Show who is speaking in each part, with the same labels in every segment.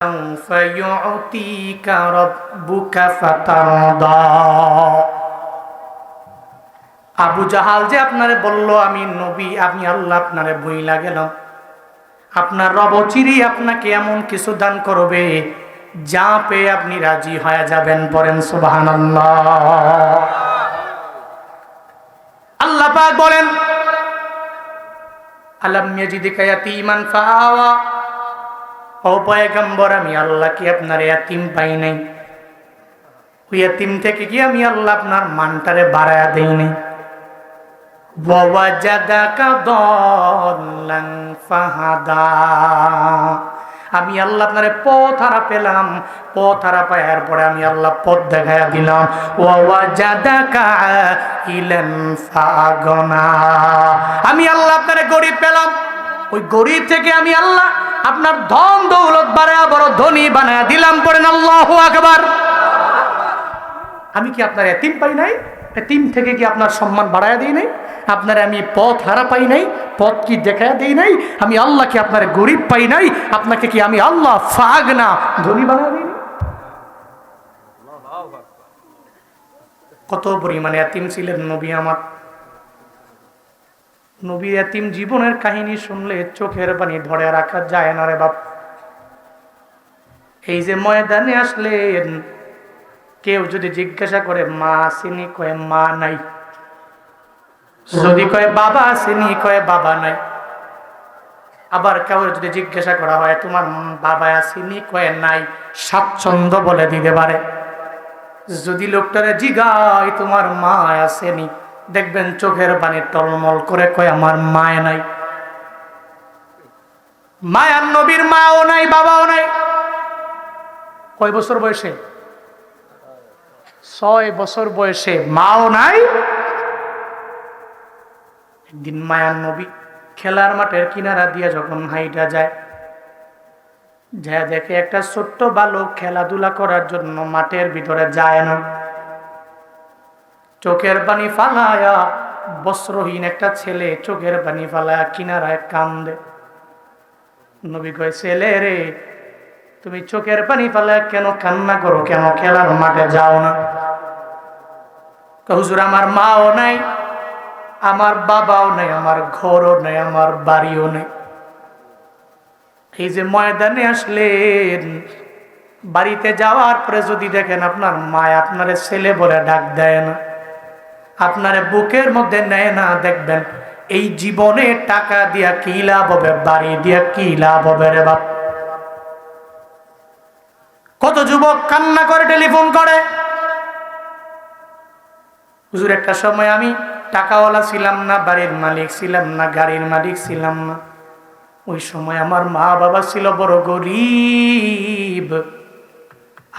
Speaker 1: سوف يعطيك ربك فترضى আবু জাহাল যে আপনারে বলল আমি নবী আমি আল্লাহ আপনারে বইলা গেলাম আপনার রব চিরি আপনাকে এমন কিছু দান করবে যা পেয়ে আপনি রাজি হয়ে যাবেন পরেন সুবাহান আল্লাহ পাক বলেন আলাম ইয়াজিদিকা ইয়াতীমান ফাআওয়া ও পয়গম্বর, আমি আল্লাহ কি আপনার ইয়াতিম পাই নাই? ওই ইয়াতিম থেকে কি আমি আল্লাহ আপনার মানটারে বাড়ায়া দেই নাই? ওয়াজাদাকা দল্লান ফাহাদা। আমি আল্লাহ আপনারে পথ হারা পেলাম, পথ হারা পাওয়ার পরে আমি আল্লাহ পথ দেখাইয়া দিলাম। আমি আল্লাহ আপনারে গরিব পেলাম। ওই গরিব থেকে আমি আল্লাহ আপনার ধন দৌলত বাড়ায় বড় ধনী বানায় দিলাম, পড়েন আল্লাহ আকবার। আমি কি আপনার এতিম পাই নাই? এতিম থেকে কি আপনার সম্মান বাড়ায় দিই নাই? আপনার আমি পথ হারা পাই নাই? পথ কি দেখায় দিই নাই? আমি আল্লাহ কি আপনার গরিব পাই নাই? আপনাকে কি আমি আল্লাহ ফাগ না ধনী বানায় দিই কত পরিমাণে এতিম ছিলেন নবী আমার। নবী এতিম জীবনের কাহিনী শুনলে চোখের পানি ধরে রাখা যায় না রে বাপ। এই যে ময়দানে আসলেন, কেউ যদি জিজ্ঞাসা করে, মা আসেনি? কয়ে, মা নাই। যদি কয়ে, বাবা আসেনি? কয়ে, বাবা নাই। আবার কেউ যদি জিজ্ঞাসা করা হয়, তোমার বাবা আসেনি? কয়ে, নাই। স্বাচ্ছন্দ্য বলে দিতে পারে। যদি লোকটারে জিগায়, তোমার মা আসেনি। দেখবেন চোখের পানি টলমল করে কয়, আমার মায় নাই। মায়ার নবীর মাও নাই, বাবাও নাই। কয় বছর বয়সে? ছয় বছর বয়সে মাও নাই। একদিন মায়ার নবী খেলার মাঠের কিনারা দিয়ে যখন হাইটা যায় যা দেখে একটা ছোট্ট বালক খেলাধুলা করার জন্য মাঠের ভিতরে যায় না। চোখের পানি ফালায়া, বস্ত্রহীন একটা ছেলে চোখের পানি ফালায়া কিনারায় কান্দে। নবী কয়, ছেলে রে, তুমি চোখের পানি ফালায়া কেন কান্না করো? কেন খেলার মাঠে যাও না? হুজুর, আমার মাও নাই, আমার বাবাও নাই, আমার ঘরও নাই, আমার বাড়িও নাই। এই যে ময়দানে আসলেন, বাড়িতে যাওয়ার পরে যদি দেখেন আপনার মায় আপনারে ছেলে বলে ডাক দেয় না। আপনারে বুকের মধ্যে নেয় না, দেখবেন এই জীবনে টাকা দিয়া কি লাভ হবে, বাড়ি দিয়া কি লাভ হবে রে বাপ? কত যুবক কান্না করে, টেলিফোন করে। হুজুর, একটা সময় আমি টাকাওয়ালা ছিলাম না, বাড়ির মালিক ছিলাম না, গাড়ির মালিক ছিলাম না। ওই সময় আমার মা বাবা ছিল বড় গরিব।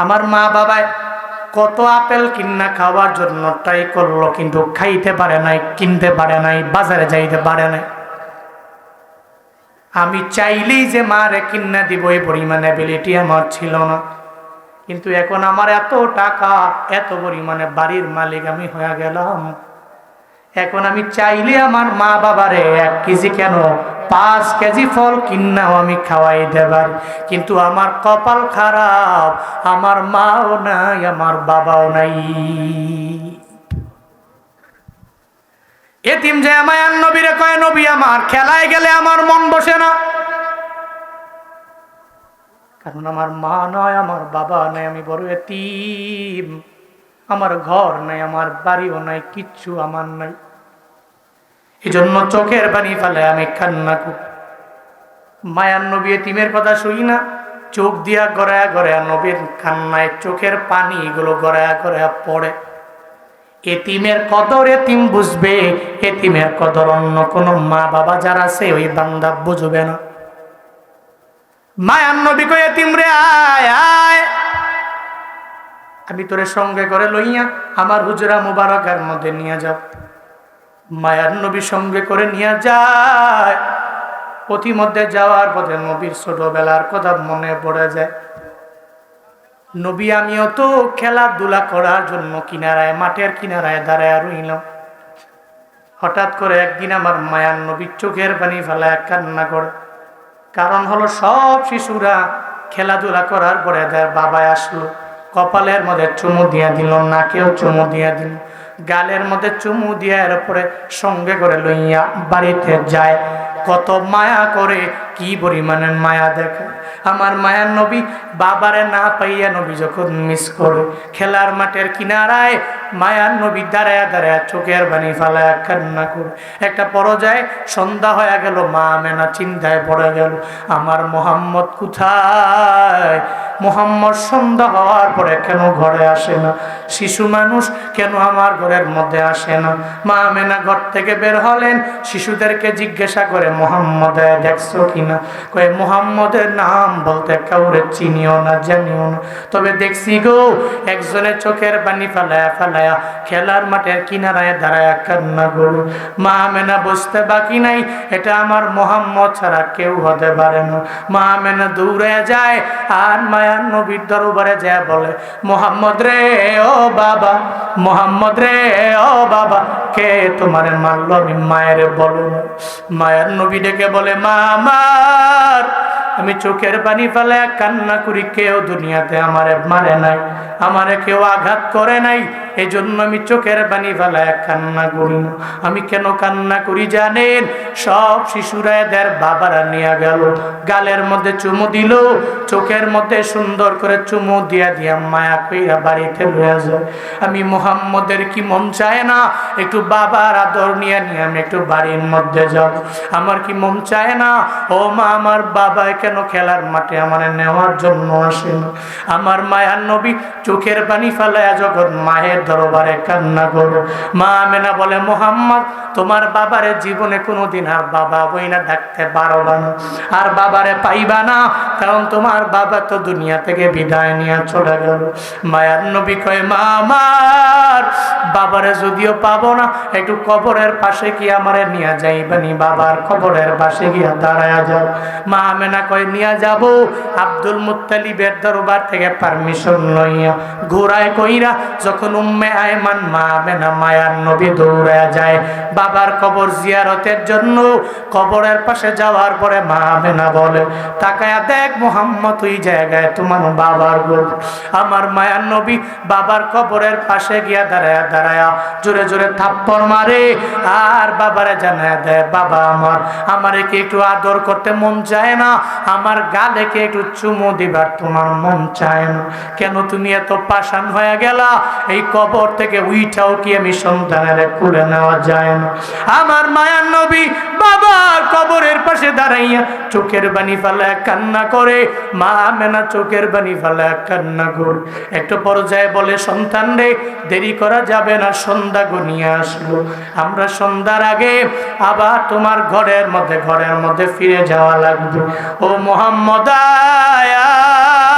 Speaker 1: আমার মা বাবায় কত আপেল কিনা খাওয়ার জন্য ট্রাই করল, কিন্তু খাইতে পারে নাই, কিনতে পারে নাই, বাজারে যাইতে পারে নাই। আমি চাইলেই যে মারে কিনা দিব, এই পরিমাণ অ্যাবিলিটি আমার ছিল না। কিন্তু এখন আমার এত টাকা, এত পরিমাণে বাড়ির মালিক আমি হয়ে গেলাম। এখন আমি চাইলে আমার মা বাবারে এক কেজি কেন পাঁচ কেজি ফল কিনাও আমি খাওয়াই দেবার। কিন্তু আমার কপাল খারাপ, আমার মাও নাই, আমার বাবাও নাই। এতিম যে আমায় নবীরে কয়, নবী আমার, খেলায় গেলে আমার মন বসে না। কারণ আমার মা নয় আমার বাবা নাই, আমি বড় এতিম। আমার ঘর নাই, আমার বাড়িও নাই, কিচ্ছু আমার নাই। এই জন্য চোখের পানি ফেলে আমি কান্না করি। মায়ার নবী এতিমের কথা শুই না, চোখ দিয়া গড়ায়া গড়ায়া নবীর কান্নায় চোখের পানি এগুলো গড়ায়া গড়ায়া পড়ে। এতিমের কদর এতিম বুঝবে, এতিমের কদর অন্য কোনো মা বাবা যারা আছে ওই বান্দা বুঝবে না। মায়ার নবী কয়ে তিমরে আয় আয়। আমি তোরে সঙ্গে করে লইয়া আমার হুজরা মুবারকের মধ্যে নিয়ে যাও। মায়ার নবী সঙ্গে করে নিয়ে যায়। পথিমধ্যে যাওয়ার পথে নবীর ছোটবেলার কথা মনে পড়ে যায়। নবী, আমিও তো খেলাধুলা করার জন্য কিনারায়, মাঠের কিনারায় দাঁড়ায় রইলাম। হঠাৎ করে একদিন আমার মায়ার নবীর চোখের পানি ফেলায় কান্না করে। কারণ হলো সব শিশুরা খেলাধুলা করার পরে তার বাবায় আসলো। কপালের মধ্যে চুমু দিয়ে দিল, নাকেও চুমু দিয়ে দিল। গালের মধ্যে চুমু দিয়ার পরে সঙ্গে করে লইয়া বাড়িতে যায়। কত মায়া করে, কি পরিমাণে মায়া দেখে। আমার মায়ার নবী বাবারে না পাইয়া নবী যখন মিস করে, খেলার মাঠের কিনারায় মায়ার নবী দাঁড়ায় দাঁড়ায় চোখের বাণী ফালায় কান্না করে। একটা পর্যায়ে সন্ধ্যা হয়ে গেল, মা মেনা চিন্তায় পড়ে গেল। আমার মোহাম্মদ কোথায়? মোহাম্মদ সন্ধ্যা হওয়ার পরে কেন ঘরে আসে না? শিশু মানুষ কেন আমার ঘরের মধ্যে আসে না? মা মেনা ঘর থেকে বের হলেন, শিশুদেরকে জিজ্ঞাসা করে, মোহাম্মদ দেখছ কিনা? কয়ে, মোহাম্মদের নাম বলতে কাউরে চিনিও না, জানিও না। তবে দেখছি গো, একজনের চোখের পানি ফেলায়া ফেলায়া খেলার মাঠের কিনারায় দাঁড়ায় কান্না গরু মা মেনা বুঝতে বাকি নাই, এটা আমার মোহাম্মদ ছাড়া কেউ হতে পারে না। মা মেনা দৌড়ে যায়, আর মায়ার নবীর দরবারে যা বলে, মোহাম্মদ রে, ও বাবা, মোহাম্মদ রে, ও বাবা, কে তোমার মারলো আমি মায়ের বলো মায়ের নবী ডেকে বলে মা আমি চোখের পানি ফেলে কান্না করি, কেউ দুনিয়াতে আমারে মারে নাই, আমারে কেউ আঘাত করে নাই। এই জন্য আমি চোখের পানি ফেলে কান্না করি। না আমি কেন কান্না করি জানেন? সব শিশুরা এদের বাবারা নিয়ে গেল, গালের মধ্যে চুমু দিল, চোখের মধ্যে সুন্দর করে চুমু দিয়া দিয়া মায়া কইরা বাড়িতে লয়ে যায়। আমি মোহাম্মদের কি মন চায় না? একটু বাবার আদর নিয়ে নিয়ে আমি একটু বাড়ির মধ্যে যাব আমার কি মন চায় না? ও মা, আমার বাবা কেন খেলার মাঠে আমার নেওয়ার জন্য আসে না? আমার মায়ার নবী চোখের পানি ফেলায় যখন মায়ের দরবারে কান্না করো। মা মেনা বলে, মোহাম্মদ, তোমার বাবারে জীবনে কোনোদিন আর বাবা বই না ডাকতে পারবা না। আর বাবারে পাইবা না, কারণ তোমার বাবা তো দুনিয়া থেকে বিদায় নিয়ে চলে গেল। মায়ার নবী কয় মা আমার বাবারে যদিও পাবো না, একটু কবরের পাশে কি আমারে নিয়ে যাইবানি বাবার? কবরের পাশে গিয়া দাঁড়ায় যাও। মা আমেনা কয়, নিয়ে যাব। আব্দুল মুত্তালিবের দরবার থেকে পারমিশন লইয়া ঘোরায় কইরা যখন উম্মে আয়মান, মা আমেনা মায়ার নবী দৌড়ায় যায়। বাবার কবর জিয়ারতের জন্য কবরের পাশে যাওয়ার পরে মা আমেনা বলে, তাকায়া দেখ মোহাম্মদ, ওই জায়গায় তোমার বাবার গোল আমার মায়ার নবী বাবার কবরের পাশে গিয়া দাঁড়ায়া জোরে জোরে থাপ্পড় মারে। আর বাবারে জানায় দেয়, বাবা আমার, আমারে কি একটু আদর করতে মন চায় না? আমার গালে কি একটু চুমু দিবার তোমার মন চায় না? কেন তুমি এত পাষাণ হয়ে গেলা? এই কবর থেকে উইটাও কি আমি সন্তানের খুলে নেওয়া যায় না? আমার মায়ার নবী বাবার কবরের পাশে দাঁড়াইয়া চোখের বাণী ফেলায় কান্না করে। মা মেনা চোখের বাণী ফেলায় কান্না করে। একটা পর্যায়ে বলে, সন্তান রে, দেরি করা যাবে না সন্ধ্যা গনিয়ে আসলো আমরা সন্ধ্যার আগে আবার তোমার ঘরের মধ্যে ঘরের মধ্যে ফিরে যাওয়া লাগবে ও মোহাম্মদ আয়, আয়।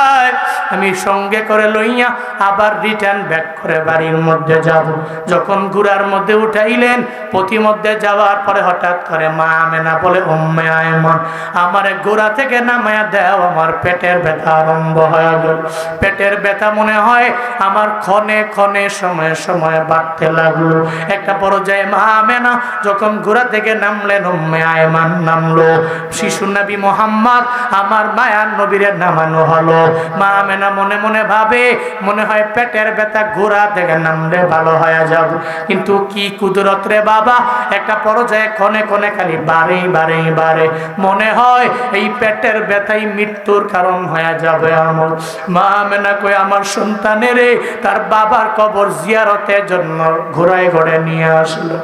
Speaker 1: আমি সঙ্গে করে লইয়া আবার রিটার্ন ব্যাক করে বাড়ির মধ্যে যাব। যখন গুড়ার মধ্যে উঠাইলেন, পথিমধ্যে যাওয়ার পরে হঠাৎ করে মা আমেনা বলে, উম্মে আয়মন, আমার গোড়া থেকে নামায়া দেও, আমার পেটের ব্যথা আরম্ভ হয়ে গেল। পেটের ব্যথা মনে হয় আমার ক্ষণে ক্ষণে সময়ে সময়ে বাড়তে লাগল। একটা পর্যায়ে মা আমেনা যখন গোড়া থেকে নামলেন, উম্মে আয়মান নামলো। শিশু নবী মোহাম্মদ, আমার মায়ার নবীরের নামানো হলো। মা আমেনা মনে মনে ভাবে, মনে হয় পেটের ব্যথা, ঘোরা থেকে নামলে ভালো হয়ে যাবে কিন্তু কি কুদরত রে বাবা, একটা পর্যায়ে ক্ষণে ক্ষণে খালি বারে বারে বারে। মনে হয় এই পেটের ব্যথাই মৃত্যুর কারণ হয়ে যাবে আমার মা আমেনা কই আমার সন্তানের তার বাবার কবর জিয়ারতের জন্য ঘোরায় ঘরে নিয়ে আসলো।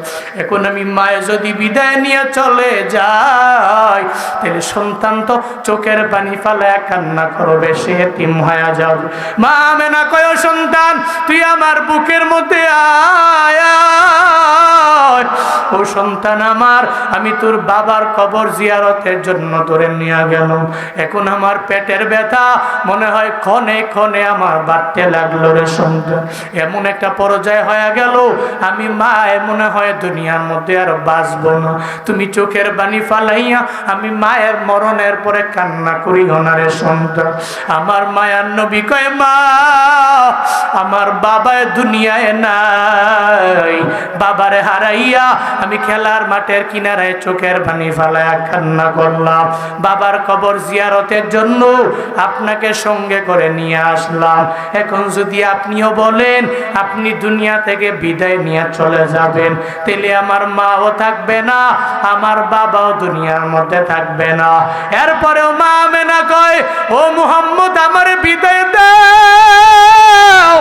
Speaker 1: এখন আমি মায়ে যদি বিদায় নিয়ে চলে যাই, তাহলে সন্তান তো চোখের পানি ফালে কান্না করবে, সে তিম হয়ে যাবে মা মেনা কয় সন্তান তুই আমার বুকের মধ্যে আয়। আয়। ও সন্তান আমার, আমি তোর বাবার কবর জিয়ারতের জন্য নিয়ে গেলাম। এখন আমার পেটের ব্যথা, মনে হয় ক্ষণে ক্ষণে আমার বাড়তে লাগল রে সন্তান। এমন একটা পর্যায়ে হয়ে গেল, আমি মা, মনে হয় দুনিয়ার মধ্যে আর বাঁচবো না। তুমি চোখের বাণী ফালাইয়া আমি মায়ের মরণের পরে কান্না করি ওনারে সন্তান। আমার মায়ার নবী কয়, মা, আমার বাবায় দুনিয়ায় নাই, বাবারে হারাই দাঁড়াইয়া আমি খেলার মাঠের কিনারায় চোখের পানি ফালায়া কান্না করলাম। বাবার কবর জিয়ারতের জন্য আপনাকে সঙ্গে করে নিয়ে আসলাম। এখন যদি আপনিও বলেন, আপনি দুনিয়া থেকে বিদায় নিয়ে চলে যাবেন, তাহলে আমার মাও থাকবে না, আমার বাবাও দুনিয়ার মধ্যে থাকবে না। এরপরেও মা মেনা কয়, ও মুহাম্মদ, আমার বিদায় দাও।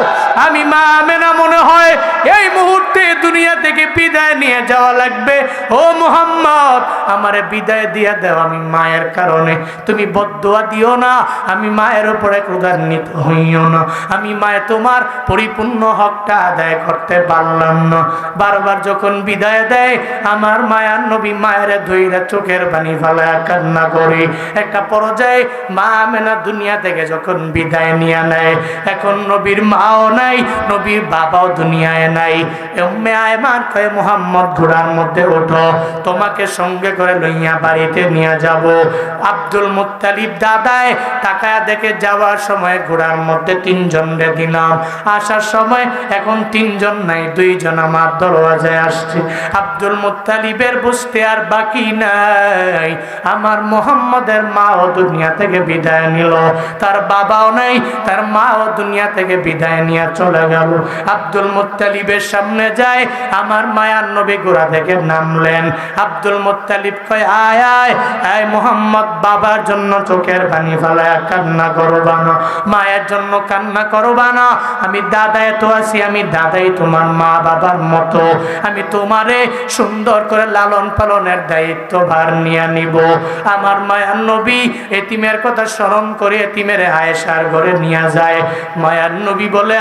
Speaker 1: আমি মা মেনা মনে হয় এই মুহূর্তে দুনিয়া থেকে বিদায় নিয়ে যাওয়া লাগবে। ও মুহাম্মদ, আমারে বিদায় দিয়ে দাও আমি মায়ের কারণে। তুমি বদুয়া দিও না, আমি মায়ের উপরে ক্রোধান্বিত হইও না। আমি মায়ে তোমার পরিপূর্ণ হকটা আদায় করতে পারলাম না। বারবার যখন বিদায় দেয়, আমার মায়ার নবী মায়ের ধৈরা চোখের পানি ফালায় কান্না করি। একটা পর্যায়ে মা মেনা দুনিয়া থেকে যখন বিদায় নিয়ে নেয়, এখন নবীর মাও নাই, নবীর বাবাও দুনিয়ায় নাই। এম্মে আয়মান কয়ে মোহাম্মদ ঘোড়ার মধ্যে ওঠো, তোমাকে সঙ্গে করে লইয়া বাড়িতে নিয়ে যাব। আব্দুল মুত্তালিব দাদায় তাকায় দেখে যাওয়ার সময় ঘোড়ার মধ্যে তিনজন রে দিলাম আসার সময় এখন তিনজন নাই, দুইজন আমার দরওয়াজায় আসছে। আব্দুল মুত্তালিবের বুঝতে আর বাকি নাই। আমার মোহাম্মদের মাও দুনিয়া থেকে বিদায় নিল। তার বাবাও নাই, তার মাও দুনিয়া থেকে বিদায় নিয়ে চলে গেল। আব্দুল মুত্তালিবের সামনে যায়, আমার মায়ার নবী গোড়া থেকে নামলেন। আব্দুল মুত্তালিব কয়, আয় আয় আয় মোহাম্মদ, বাবার জন্য চোখের পানি ফেলায় কান্না করবা না। মায়ের জন্য কান্না করবা না। আমি দাদায় তো আছি, আমি দাদাই তোমার মা বাবার মতো। আমি তোমারে সুন্দর করে লালন পালনের দায়িত্ব ভার নিয়ে নিব। আমার মায়ার নবী এতিমের কথা স্মরণ করে এতিমের আয়েশার ঘরে নিয়ে যায়। মায়ার নবী বলে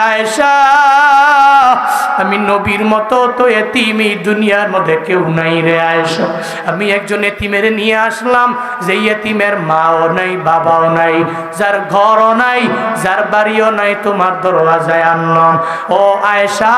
Speaker 1: আমি নবীর মতো তো এতিম এই দুনিয়ার মধ্যে কেউ নাই রে আয়েশা। আমি একজন এতিমের নিয়ে আসলাম যে এতিমের মাও নাই, বাবাও নাই, যার ঘরও নাই, যার বাড়িও নাই, তোমার দরওয়াজায় আনলাম। ও আয়েশা,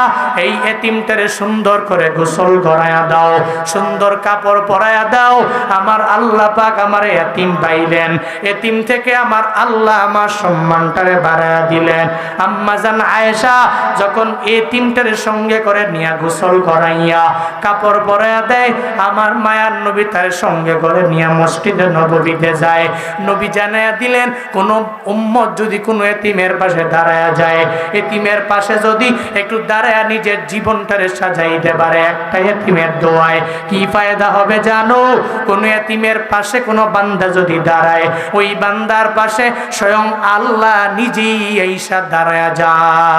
Speaker 1: এই এতিমটারে সুন্দর করে গোসল করায়া দাও, সুন্দর কাপড় পরায়া দাও, আমার আল্লাহ পাক আমার এতিম পাইলেন। এতিম থেকে আমার আল্লাহ আমার সম্মানটারে বাড়ায়া দিলেন। আম্মা জান আয়েশা যখন এতিমটারে সঙ্গে করে নিয়ে গোসল করাইয়া কাপড় পরায়া দেয়, আমার মায়ার নবী তার সঙ্গে করে নিয়ে মসজিদে নবীতে যায়। নবী জানাইয়া দিলেন, কোনো উম্মত যদি কোনো এতিমের পাশে দাঁড়ায়া যায়, এতিমের পাশে যদি একটু দাঁড়ায়া নিজের জীবনটারে সাজাইতে পারে একটা এতিমের দোয়ায়। কি ফায়দা হবে জানো? কোনো এতিমের পাশে কোনো বান্দা যদি দাঁড়ায়, ওই বান্দার পাশে স্বয়ং আল্লাহ নিজেই এইসা দাঁড়ায়া যায়।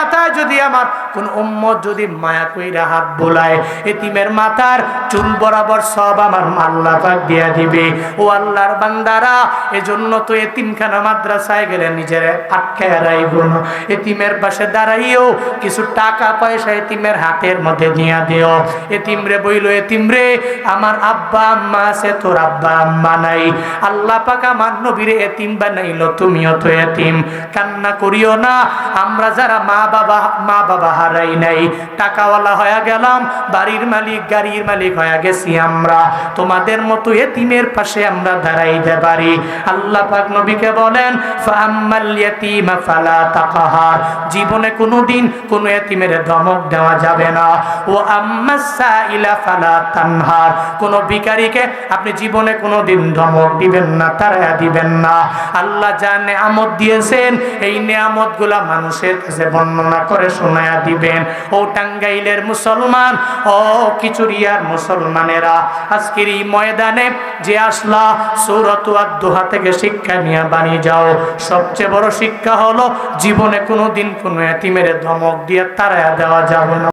Speaker 1: মাথায় যদি আমার কোন উম্মত যদি মায়া কইরা হাত বোলায়, এতিমের মাথার চুল বরাবর সব আমার আল্লাহ পাক দিয়া দিবে। ও আল্লাহর বান্দারা, এজন্য তো এতিমখানা মাদ্রাসায় গেলে নিজের আটকায় রাইব না। এতিমের পাশে দাঁড়াইও, কিছু টাকা পয়সা এতিমের হাতের মধ্যে দিয়া দিও। এতিমরে বইল এতিমরে আমার আব্বা আম্মা আছে, তোর আব্বা আম্মা নাই। আল্লাহ পাক আমার নবীরে এতিম বানাইলো, তুমিও তো এতিম। কান্না করিও না, আমরা যারা মা বাবা, মা বাবা হারাই নাই। টাকাওয়ালা হয়ে গেলাম, বাড়ির মালিক, গাড়ির মালিক হয়ে গেছি আমরা। তোমাদের মতো এতিমের পাশে আমরা দাঁড়াইতে পারি। আল্লাহ পাক নবীকে বলেন জীবনে কোনোদিন কোনো এতিমের ধমক দেওয়া যাবে না। ও আম্মাস ফালা তানহার। কোন ভিখারিকে আপনি জীবনে কোনোদিন ধমক দিবেন না তারা দিবেন না। আল্লাহ যা নেয়ামত দিয়েছেন, এই নেয়ামতগুলা মানুষের কাছে বর্ণনা করে শোনায়া দিবেন। ও টাঙ্গাইলের মুসলমান, ও কিচুরিয়ার মুসলমানেরা, আজকের এই ময়দানে যে আসলা, সৌরত দোহা থেকে শিক্ষা নিয়ে বানিয়ে যাও। সবচেয়ে বড় শিক্ষা হলো, জীবনে কোনো দিন কোনো এতিমের ধমক দিয়ে তারা দেওয়া যাবে না।